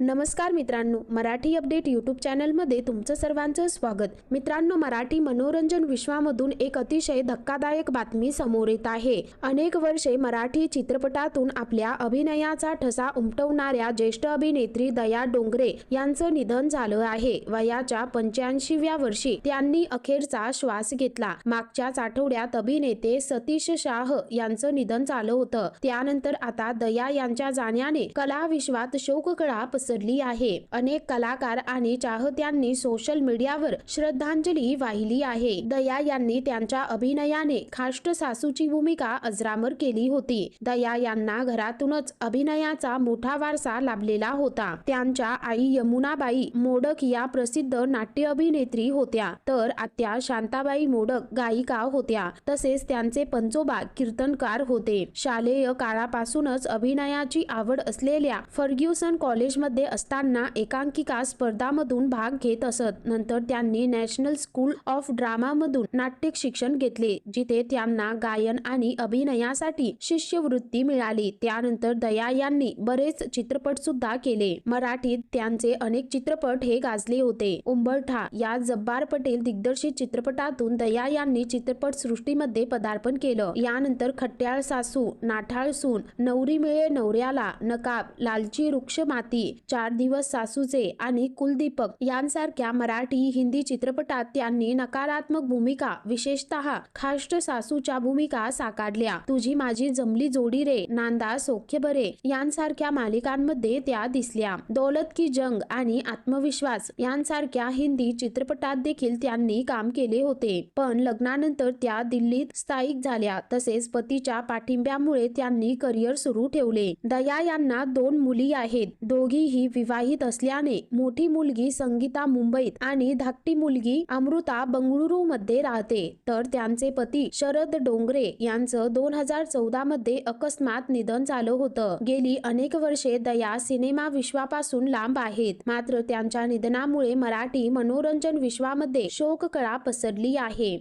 नमस्कार मित्रांनो Marathi update YouTube चॅनलमध्ये तुमचं सर्वांचं स्वागत. मित्रांनो मराठी मनोरंजन विश्वामधून एक अतिशय धक्कादायक बातमी समोर येत आहे. अनेक वर्षे मराठी चित्रपटातून आपल्या अभिनयाचा ठसा उमटवणाऱ्या ज्येष्ठ अभिनेत्री दया डोंगरे यांचं निधन झालं आहे. वयाच्या पंच्याऐंशीव्या वर्षी त्यांनी अखेरचा श्वास घेतला. मागच्याच आठवड्यात अभिनेते सतीश शाह यांचं निधन झालं होतं. त्यानंतर आता दया यांच्या जाण्याने कला विश्वात शोककळा पसरली आहे. अनेक कलाकार आणि चाहत्यांनी सोशल मीडियावर श्रद्धांजली वाहिली आहे. दया यांनी त्यांच्या अभिनयाने खाष्ट सासूची भूमिका अजरामर केली होती. दया यांना घरातूनच अभिनयाचा मोठा वारसा लाभलेला होता. त्यांच्या आई यमुनाबाई मोडक या प्रसिद्ध नाट्य अभिनेत्री होत्या. तर आत्या शांताबाई मोडक गायिका होत्या. तसेच त्यांचे पंचोबा कीर्तनकार होते. शालेय काळापासूनच अभिनयाची आवड असलेल्या फर्ग्युसन कॉलेजमध्ये असताना एकांकिका स्पर्धामधून भाग घेत असत. नंतर त्यांनी नॅशनल स्कूल ऑफ ड्रामामधून नाट्य शिक्षण घेतले जिथे त्यांना गायन आणि अभिनयासाठी शिष्यवृत्ती मिळाली. त्यानंतर दया यांनी बरेच चित्रपट सुद्धा केले. मराठीत त्यांचे अनेक चित्रपट हे गाजले होते. उंबरठा या जब्बार पटेल दिग्दर्शित चित्रपटातून दया यांनी चित्रपट सृष्टीमध्ये पदार्पण केलं. यानंतर खट्याळ सासू नाठाळ सून नवरी मिळे नवऱ्याला नकाब लालची वृक्ष माती चार दिवस सासूचे आणि कुलदीपक यांसारख्या मराठी हिंदी चित्रपटात त्यांनी नकारात्मक भूमिका विशेषतः खाष्ट सासूच्या भूमिका साकारल्या. तुझी माझी जमली जोडी रे नांदा सौख्य बरे यांसारख्या मालिकांमध्ये त्या दिसल्या. दौलत की जंग आणि आत्मविश्वास यांसारख्या हिंदी चित्रपटात देखील त्यांनी काम केले होते. पण लग्नानंतर त्या दिल्लीत स्थायिक झाल्या. तसेच पतीच्या पाठिंब्यामुळे त्यांनी करिअर सुरू ठेवले. दया यांना दोन मुली आहेत. दोघीही दोघीही विवाहित असल्याने मोठी मुलगी संगीता मुंबईत आणि धाकटी मुलगी अमृता बंगळुरू मध्ये राहते. तर त्यांचे पती शरद डोंगरे यांचं दोन हजार चौदा मध्ये अकस्मात निधन झालं होतं. गेली अनेक वर्षे दया सिनेमा विश्वापासून लांब आहेत. मात्र त्यांच्या निधनामुळे मराठी मनोरंजन विश्वामध्ये शोककळा पसरली आहे.